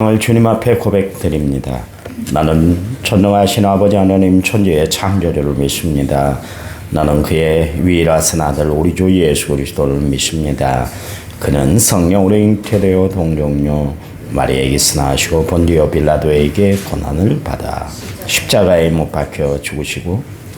오늘 주님 앞에 고백드립니다. 나는 전능하신 아버지 하나님 천지의 창조주를 믿습니다. 나는 그의 위일하신 아들 우리 주 예수 그리스도를 믿습니다. 그는 성령으로 잉태되어 동정녀 마리아에게 스나시고 본디오 빌라도에게 고난을 받아 십자가에 못 박혀 죽으시고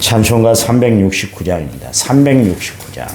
찬송가 369장입니다. 369장.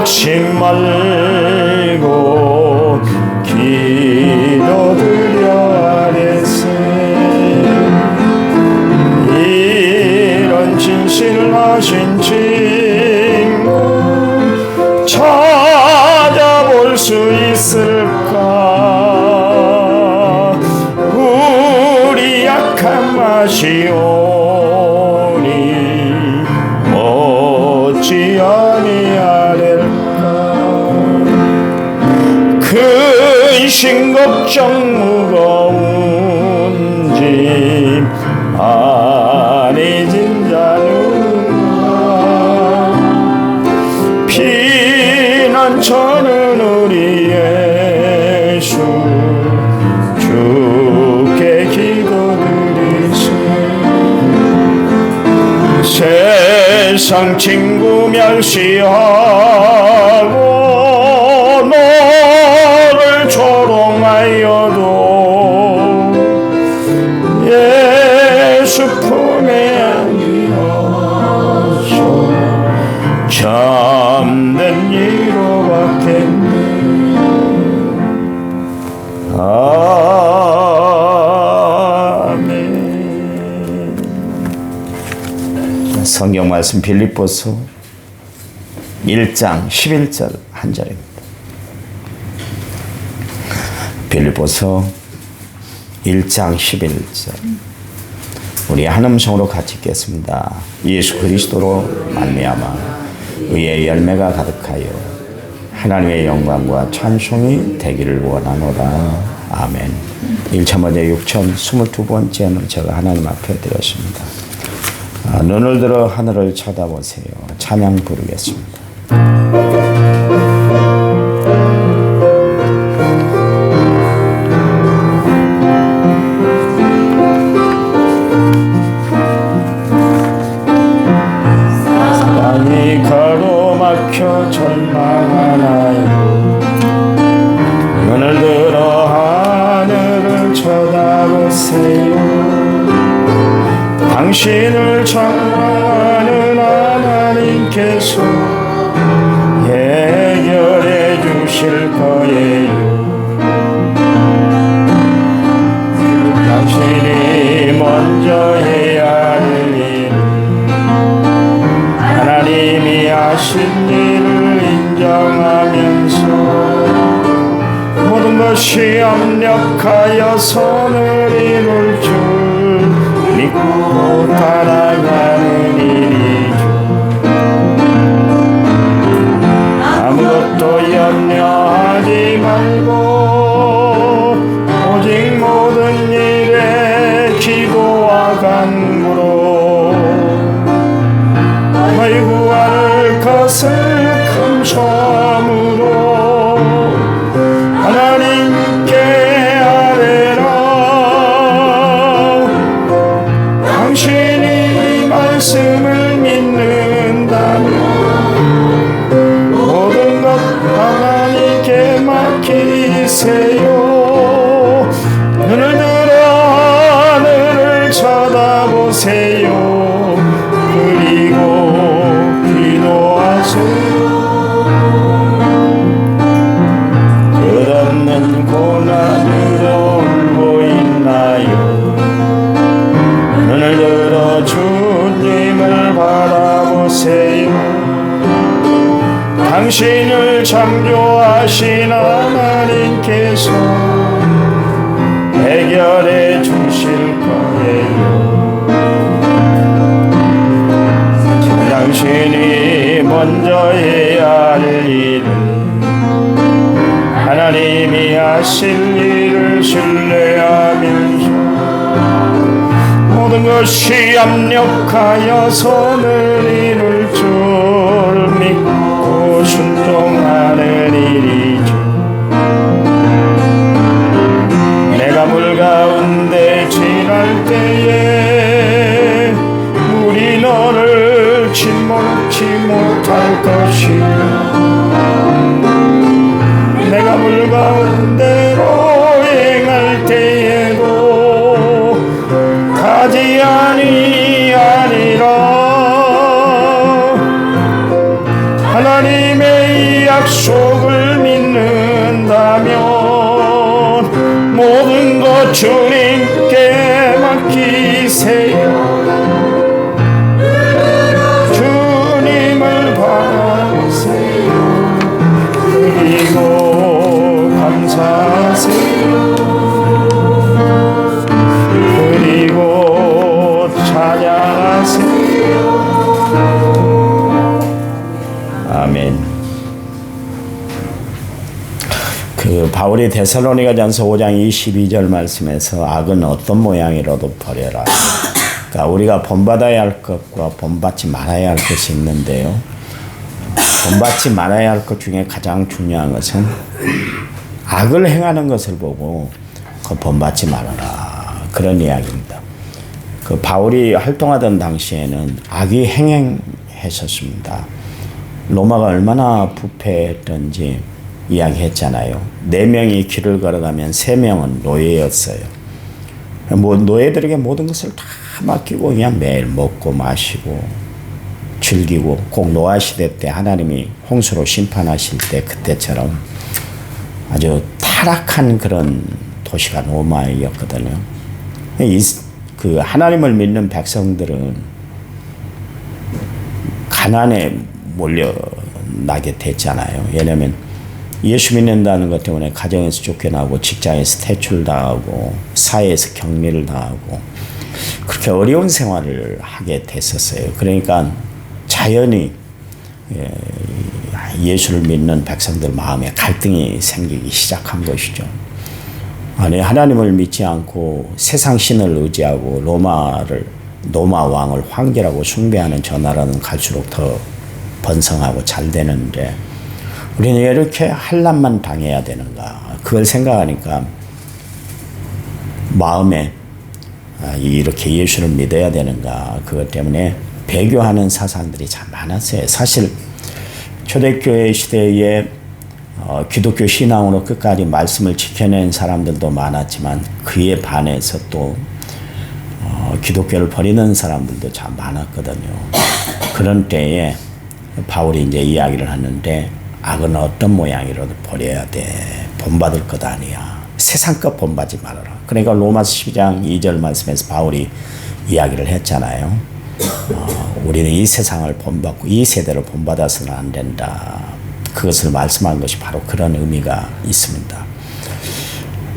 낙심 말고 기도 드려 아뢰세 이런 진실을 하신 걱정 무거운 짐. 아니 진 자 누가 피난처는 우리 예수 주께 기도드리세. 세상 친구 멸시하 성경 말씀 빌립보서 1장 11절 한 절입니다. 빌립보서 1장 11절 우리 한 음성으로 같이 읽겠습니다. 예수 그리스도로 말미암아 의의 열매가 가득하여 하나님의 영광과 찬송이 되기를 원하노라. 아멘. 1차 먼저 6천 22번째는 제가 하나님 앞에 드렸습니다. 아, 눈을 들어 하늘을 쳐다보세요. 찬양 부르겠습니다. 없냐 합력하여 선을 이룰 줄 믿고 따라가는 일이죠. 아무것도 염려하지 말고 맡기세요 눈을 들어 하늘을 쳐다보세요. 그리고 기도하세요. 끝없는 고난으로 울고 있나요? 눈을 들어 주님을 바라보세요. 당신을 창조하신 하나 님께서 해결해 주실 거예요. 당신이 먼저 해야 할 일을 하나님이 하실 일을 신뢰하면서 모든 것이 압력하여 선을 이룰 줄 믿고 순종하 가운데 지날 때에 물이 너를 침몰치 못할 것이며 내가 물 가운데 데살로니가전서 5장 22절 말씀에서 악은 어떤 모양이라도 버려라. 그러니까 우리가 본받아야 할 것과 본받지 말아야 할 것이 있는데요. 본받지 말아야 할 것 중에 가장 중요한 것은 악을 행하는 것을 보고 그 본받지 말아라 그런 이야기입니다. 그 바울이 활동하던 당시에는 악이 행행했었습니다. 로마가 얼마나 부패했던지 이야기했잖아요. 네 명이 길을 걸어가면 세 명은 노예였어요. 뭐 노예들에게 모든 것을 다 맡기고 그냥 매일 먹고 마시고 즐기고 꼭 노아 시대 때 하나님이 홍수로 심판하실 때 그때처럼 아주 타락한 그런 도시가 로마였거든요. 이, 그 하나님을 믿는 백성들은 가난에 몰려나게 됐잖아요. 왜냐하면 예수 믿는다는 것 때문에 가정에서 쫓겨나고 직장에서 퇴출당하고 사회에서 격리를 당하고 그렇게 어려운 생활을 하게 됐었어요. 그러니까 자연히 예, 예수를 믿는 백성들 마음에 갈등이 생기기 시작한 것이죠. 아니 하나님을 믿지 않고 세상 신을 의지하고 로마를 로마 왕을 황제라고 숭배하는 저 나라는 갈수록 더 번성하고 잘 되는데 우리는 왜 이렇게 한란만 당해야 되는가 그걸 생각하니까 마음에 아, 이렇게 예수를 믿어야 되는가 그것 때문에 배교하는 사상들이 참 많았어요. 사실 초대교회 시대에 어, 기독교 신앙으로 끝까지 말씀을 지켜낸 사람들도 많았지만 그에 반해서 또 어, 기독교를 버리는 사람들도 참 많았거든요. 그런 때에 바울이 이제 이야기를 하는데 악은 어떤 모양이라도 버려야 돼. 본받을 것 아니야. 세상껏 본받지 말아라. 그러니까 로마서 12장 2절 말씀에서 바울이 이야기를 했잖아요. 어, 우리는 이 세상을 본받고 이 세대를 본받아서는 안 된다. 그것을 말씀한 것이 바로 그런 의미가 있습니다.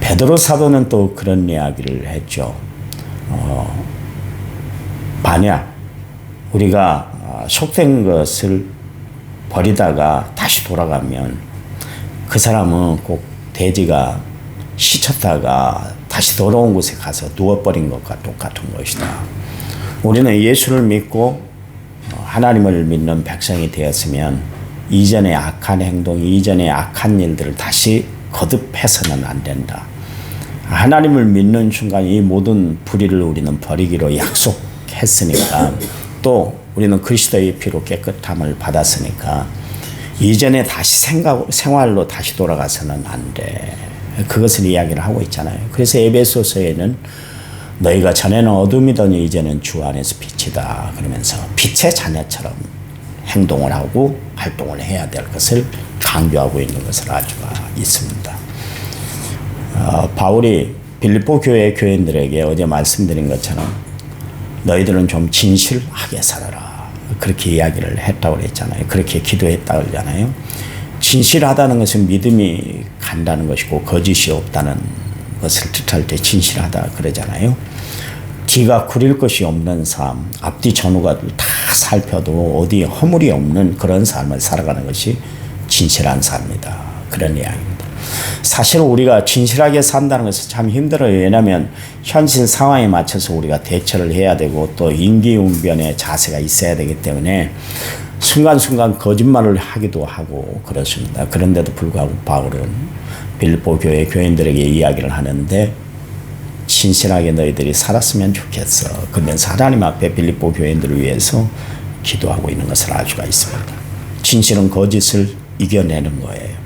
베드로 사도는 또 그런 이야기를 했죠. 어, 만약 우리가 어, 속된 것을 버리다가 다시 돌아가면 그 사람은 꼭 돼지가 시쳤다가 다시 더러운 곳에 가서 누워버린 것과 똑같은 것이다. 우리는 예수를 믿고 어, 하나님을 믿는 백성이 되었으면 이전의 악한 행동, 이전의 악한 일들을 다시 거듭해서는 안 된다. 하나님을 믿는 순간 이 모든 불의를 우리는 버리기로 약속했으니까 또 우리는 그리스도의 피로 깨끗함을 받았으니까 이전에 다시 생각, 생활로 다시 돌아가서는 안 돼. 그것을 이야기를 하고 있잖아요. 그래서 에베소서에는 너희가 전에는 어둠이더니 이제는 주 안에서 빛이다. 그러면서 빛의 자녀처럼 행동을 하고 활동을 해야 될 것을 강조하고 있는 것을 알 수가 있습니다. 어, 바울이 빌립보 교회 교인들에게 어제 말씀드린 것처럼 너희들은 좀 진실하게 살아라. 그렇게 이야기를 했다고 그랬잖아요. 그렇게 기도했다고 그러잖아요. 진실하다는 것은 믿음이 간다는 것이고 거짓이 없다는 것을 뜻할 때 진실하다 그러잖아요. 뒤가 구릴 것이 없는 삶, 앞뒤 전후가 다 살펴도 어디 허물이 없는 그런 삶을 살아가는 것이 진실한 삶이다. 그런 이야기입니다. 사실 우리가 진실하게 산다는 것은 참 힘들어요. 왜냐하면 현실 상황에 맞춰서 우리가 대처를 해야 되고 또 인기응변의 자세가 있어야 되기 때문에 순간순간 거짓말을 하기도 하고 그렇습니다. 그런데도 불구하고 바울은 빌보 교회 교인들에게 이야기를 하는데 진실하게 너희들이 살았으면 좋겠어. 그러면서 하나님 앞에 빌립보 교인들을 위해서 기도하고 있는 것을 알 수가 있습니다. 진실은 거짓을 이겨내는 거예요.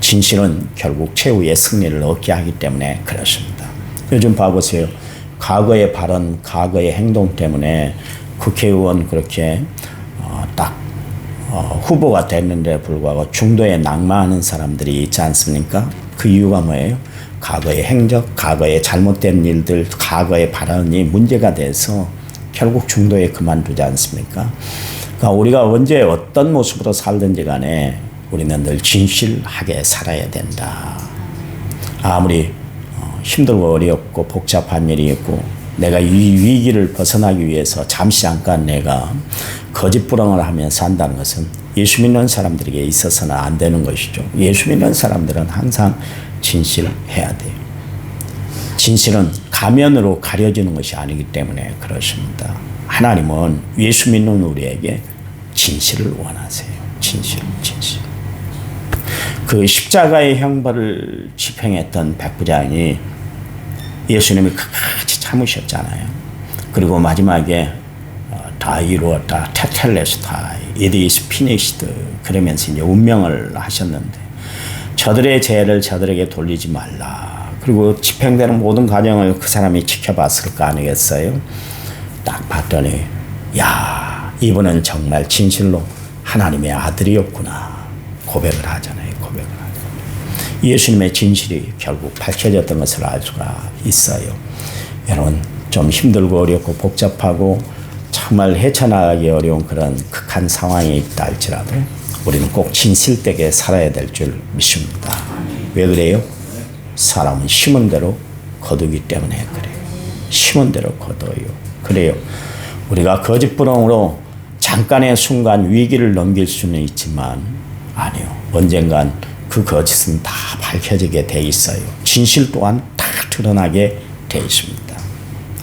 진실은 결국 최후의 승리를 얻게 하기 때문에 그렇습니다. 요즘 봐보세요. 과거의 발언, 과거의 행동 때문에 국회의원 그렇게 어, 딱 어, 후보가 됐는데 불구하고 중도에 낙마하는 사람들이 있지 않습니까? 그 이유가 뭐예요? 과거의 행적, 과거의 잘못된 일들, 과거의 발언이 문제가 돼서 결국 중도에 그만두지 않습니까? 그러니까 우리가 언제 어떤 모습으로 살든지 간에 우리는 늘 진실하게 살아야 된다. 아무리 어, 힘들고 어렵고 복잡한 일이 있고 내가 이 위기를 벗어나기 위해서 잠시 잠깐 내가 거짓부렁을 하며 산다는 것은 예수 믿는 사람들에게 있어서는 안 되는 것이죠. 예수 믿는 사람들은 항상 진실해야 돼요. 진실은 가면으로 가려지는 것이 아니기 때문에 그렇습니다. 하나님은 예수 믿는 우리에게 진실을 원하세요. 진실, 진실. 그 십자가의 형벌을 집행했던 백부장이 예수님이 끝까지 참으셨잖아요. 그리고 마지막에 어, 다 이루었다. 테텔레스타. Is finished. 그러면서 이제 운명을 하셨는데 저들의 죄를 저들에게 돌리지 말라. 그리고 집행되는 모든 과정을 그 사람이 지켜봤을 거 아니겠어요? 딱 봤더니 야 이분은 정말 진실로 하나님의 아들이었구나 고백을 하잖아요. 예수님의 진실이 결국 밝혀졌던 것을 알 수가 있어요. 여러분 좀 힘들고 어렵고 복잡하고 정말 헤쳐나가기 어려운 그런 극한 상황이 있다 할지라도 우리는 꼭 진실되게 살아야 될 줄 믿습니다. 왜 그래요? 사람은 심은 대로 거두기 때문에 그래요. 심은 대로 거둬요. 그래요. 우리가 거짓부렁으로 잠깐의 순간 위기를 넘길 수는 있지만 아니요. 언젠간 그 거짓은 다 밝혀지게 돼 있어요. 진실 또한 다 드러나게 돼 있습니다.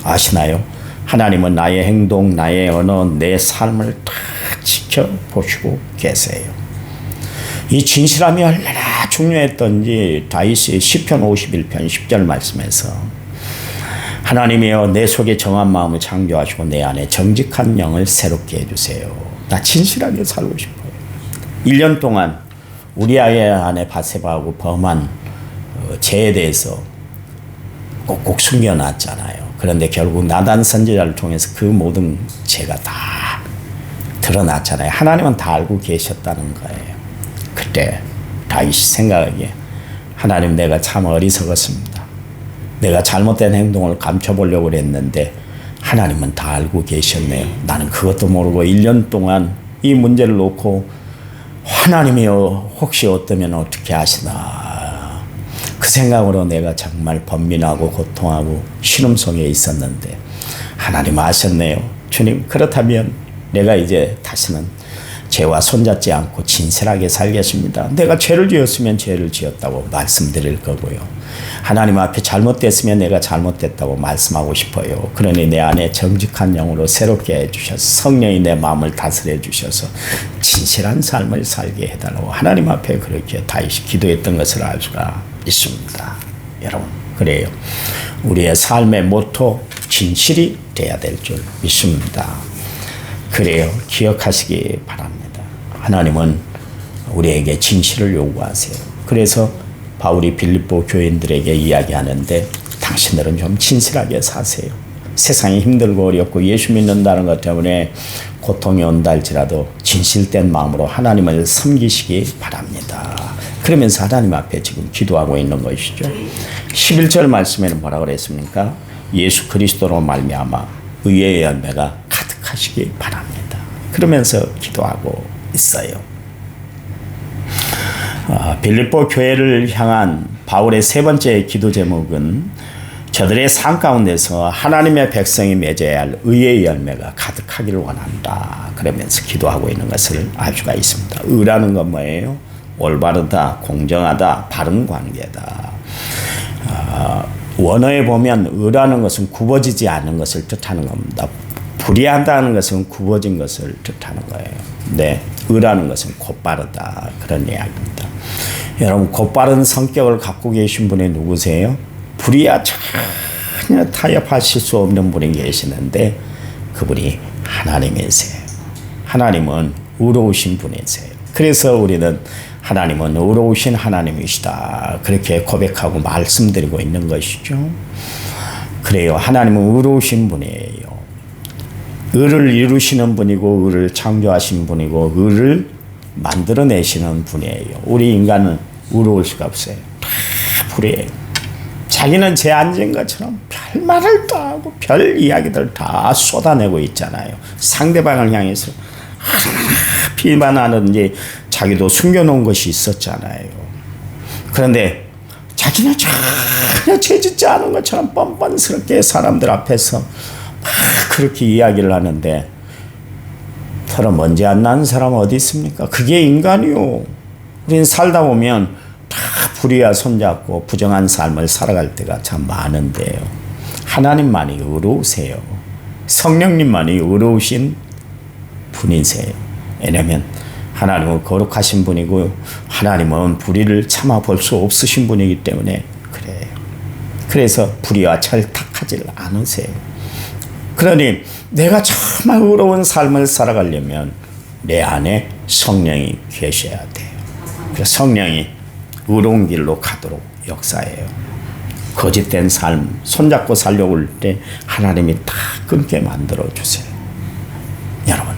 아시나요? 하나님은 나의 행동, 나의 언어, 내 삶을 다 지켜보시고 계세요. 이 진실함이 얼마나 중요했던지 다윗이 시편 51편 10절 말씀에서 하나님이여 내 속에 정한 마음을 창조하시고 내 안에 정직한 영을 새롭게 해주세요. 나 진실하게 살고 싶어요. 1년 동안 우리 아이 안에 바세바하고 범한 어, 죄에 대해서 꼭꼭 숨겨놨잖아요. 그런데 결국 나단 선지자를 통해서 그 모든 죄가 다 드러났잖아요. 하나님은 다 알고 계셨다는 거예요. 그때 다윗이 생각하기에 하나님 내가 참 어리석었습니다. 내가 잘못된 행동을 감춰보려고 했는데 하나님은 다 알고 계셨네요. 나는 그것도 모르고 1년 동안 이 문제를 놓고 하나님이여 혹시 어떠면 어떻게 하시나 그 생각으로 내가 정말 번민하고 고통하고 신음 속에 있었는데 하나님 아셨네요. 주님 그렇다면 내가 이제 다시는 죄와 손잡지 않고 진실하게 살겠습니다. 내가 죄를 지었으면 죄를 지었다고 말씀드릴 거고요. 하나님 앞에 잘못됐으면 내가 잘못됐다고 말씀하고 싶어요. 그러니 내 안에 정직한 영으로 새롭게 해주셔서 성령이 내 마음을 다스려 주셔서 진실한 삶을 살게 해달라고 하나님 앞에 그렇게 다시 기도했던 것을 알 수가 있습니다. 여러분 그래요. 우리의 삶의 모토 진실이 돼야 될 줄 믿습니다. 그래요. 기억하시기 바랍니다. 하나님은 우리에게 진실을 요구하세요. 그래서 바울이 빌립보 교인들에게 이야기하는데 당신들은 좀 진실하게 사세요. 세상이 힘들고 어렵고 예수 믿는다는 것 때문에 고통이 온다 할지라도 진실된 마음으로 하나님을 섬기시기 바랍니다. 그러면서 하나님 앞에 지금 기도하고 있는 것이죠. 11절 말씀에는 뭐라 그랬습니까? 예수 그리스도로 말미암아 의의 열매가 가득하시기 바랍니다. 그러면서 기도하고 있어요. 아, 빌립보 교회를 향한 바울의 세 번째 기도 제목은 저들의 삶 가운데서 하나님의 백성이 맺어야 할 의의 열매가 가득하기를 원한다. 그러면서 기도하고 있는 것을 알 수가 있습니다. 의라는 건 뭐예요? 올바르다, 공정하다, 바른 관계다. 아, 원어에 보면 의라는 것은 굽어지지 않은 것을 뜻하는 겁니다. 불의한다는 것은 굽어진 것을 뜻하는 거예요. 네, 의라는 것은 곧바르다 그런 이야기입니다. 여러분 곧바른 성격을 갖고 계신 분이 누구세요? 불의야 전혀 타협하실 수 없는 분이 계시는데 그분이 하나님이세요. 하나님은 의로우신 분이세요. 그래서 우리는 하나님은 의로우신 하나님이시다. 그렇게 고백하고 말씀드리고 있는 것이죠. 그래요. 하나님은 의로우신 분이에요. 의를 이루시는 분이고 의를 창조하신 분이고 의를 만들어내시는 분이에요. 우리 인간은 의로울 수가 없어요. 다 불이에요. 자기는 제 앉은 것처럼 별 말을 다 하고 별 이야기들 다 쏟아내고 있잖아요. 상대방을 향해서 비난하는지 자기도 숨겨놓은 것이 있었잖아요. 그런데 자기는 전혀 죄짓지 않은 것처럼 뻔뻔스럽게 사람들 앞에서 그렇게 이야기를 하는데 서로 먼지 안 나는 사람 어디 있습니까? 그게 인간이요. 우리는 살다 보면 다 불의와 손잡고 부정한 삶을 살아갈 때가 참 많은데요. 하나님만이 의로우세요. 성령님만이 의로우신 분이세요. 왜냐하면 하나님은 거룩하신 분이고 하나님은 불의를 참아 볼 수 없으신 분이기 때문에 그래요. 그래서 불의와 철탁하지 않으세요. 그러니 내가 정말 의로운 삶을 살아가려면 내 안에 성령이 계셔야 돼요. 그 성령이 의로운 길로 가도록 역사해요. 거짓된 삶, 손잡고 살려고 할 때 하나님이 다 끊게 만들어 주세요. 여러분,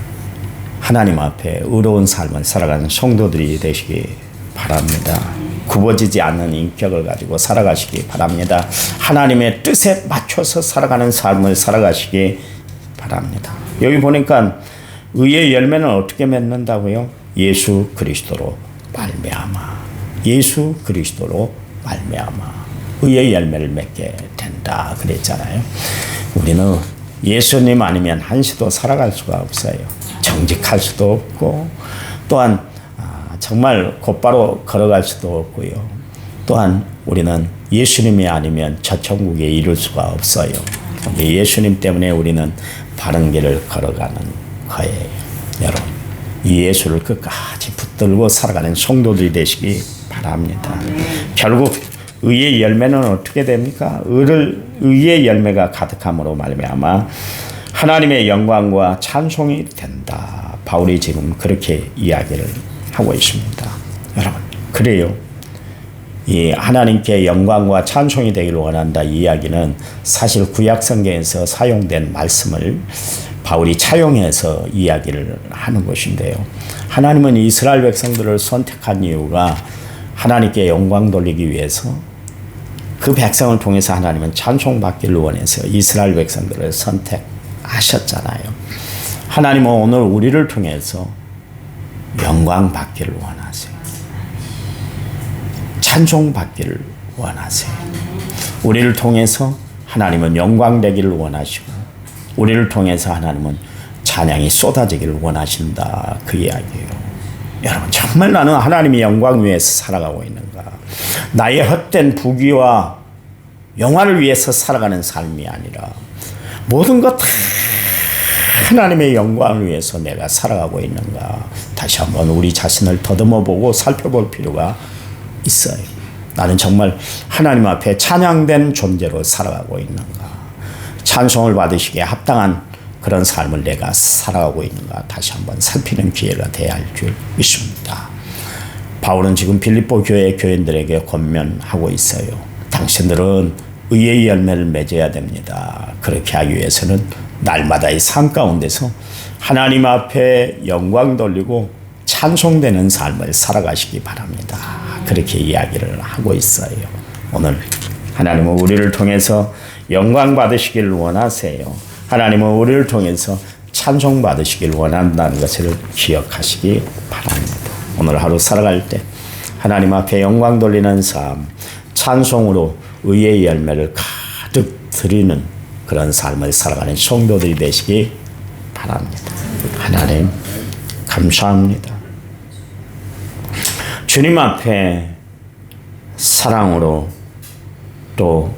하나님 앞에 의로운 삶을 살아가는 성도들이 되시기 바랍니다. 굽어지지 않는 인격을 가지고 살아가시기 바랍니다. 하나님의 뜻에 맞춰서 살아가는 삶을 살아가시기 바랍니다. 여기 보니까 의의 열매는 어떻게 맺는다고요? 예수 그리스도로 말미암아. 예수 그리스도로 말미암아. 의의 열매를 맺게 된다 그랬잖아요. 우리는 예수님 아니면 한시도 살아갈 수가 없어요. 정직할 수도 없고 또한 정말 곧바로 걸어갈 수도 없고요. 또한 우리는 예수님이 아니면 저 천국에 이룰 수가 없어요. 예수님 때문에 우리는 바른 길을 걸어가는 거예요. 여러분, 이 예수를 끝까지 붙들고 살아가는 성도들이 되시기 바랍니다. 결국 의의 열매는 어떻게 됩니까? 의를 의의 열매가 가득함으로 말미암아 하나님의 영광과 찬송이 된다. 바울이 지금 그렇게 이야기를 하고 있습니다. 여러분, 그래요. 이 하나님께 영광과 찬송이 되기를 원한다 이 이야기는 사실 구약 성경에서 사용된 말씀을 바울이 차용해서 이야기를 하는 것인데요. 하나님은 이스라엘 백성들을 선택한 이유가 하나님께 영광 돌리기 위해서 그 백성을 통해서 하나님은 찬송받기를 원해서 이스라엘 백성들을 선택하셨잖아요. 하나님은 오늘 우리를 통해서 영광 받기를 원하세요. 찬송 받기를 원하세요. 우리를 통해서 하나님은 영광 되기를 원하시고 우리를 통해서 하나님은 찬양이 쏟아지기를 원하신다 그 이야기예요. 여러분 정말 나는 하나님의 영광 위에서 살아가고 있는가? 나의 헛된 부귀와 영화를 위해서 살아가는 삶이 아니라 모든 것 다 하나님의 영광을 위해서 내가 살아가고 있는가? 다시 한번 우리 자신을 더듬어 보고 살펴볼 필요가 있어요. 나는 정말 하나님 앞에 찬양된 존재로 살아가고 있는가? 찬송을 받으시기에 합당한 그런 삶을 내가 살아가고 있는가? 다시 한번 살피는 기회가 돼야 할 줄 믿습니다. 바울은 지금 빌립보 교회 교인들에게 권면하고 있어요. 당신들은 의의 열매를 맺어야 됩니다. 그렇게 하기 위해서는 날마다의 삶 가운데서 하나님 앞에 영광 돌리고 찬송되는 삶을 살아가시기 바랍니다. 그렇게 이야기를 하고 있어요. 오늘 하나님은 우리를 통해서 영광 받으시길 원하세요. 하나님은 우리를 통해서 찬송 받으시길 원한다는 것을 기억하시기 바랍니다. 오늘 하루 살아갈 때 하나님 앞에 영광 돌리는 삶, 찬송으로 의의 열매를 가득 드리는 그런 삶을 살아가는 성도들이 되시기 바랍니다. 하나님 감사합니다. 주님 앞에 사랑으로 또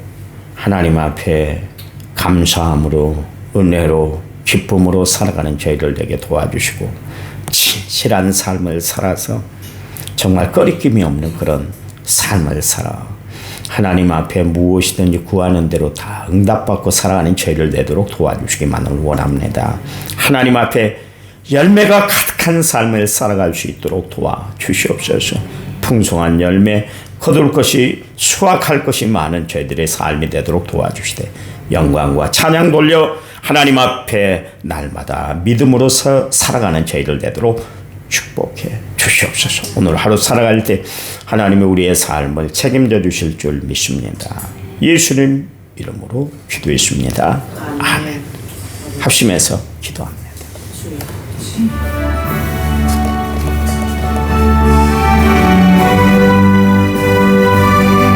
하나님 앞에 감사함으로 은혜로 기쁨으로 살아가는 저희들 되게 도와주시고 진실한 삶을 살아서 정말 꺼리낌이 없는 그런 삶을 살아 하나님 앞에 무엇이든지 구하는 대로 다 응답받고 살아가는 저희를 되도록 도와주시기만을 원합니다. 하나님 앞에 열매가 가득한 삶을 살아갈 수 있도록 도와주시옵소서. 풍성한 열매, 거둘 것이 수확할 것이 많은 저희들의 삶이 되도록 도와주시되 영광과 찬양 돌려 하나님 앞에 날마다 믿음으로서 살아가는 저희를 되도록 축복해 주시옵소서. 오늘 하루 살아갈 때 하나님이 우리의 삶을 책임져 주실 줄 믿습니다. 예수님 이름으로 기도했습니다. 아멘. 합심해서 기도합니다.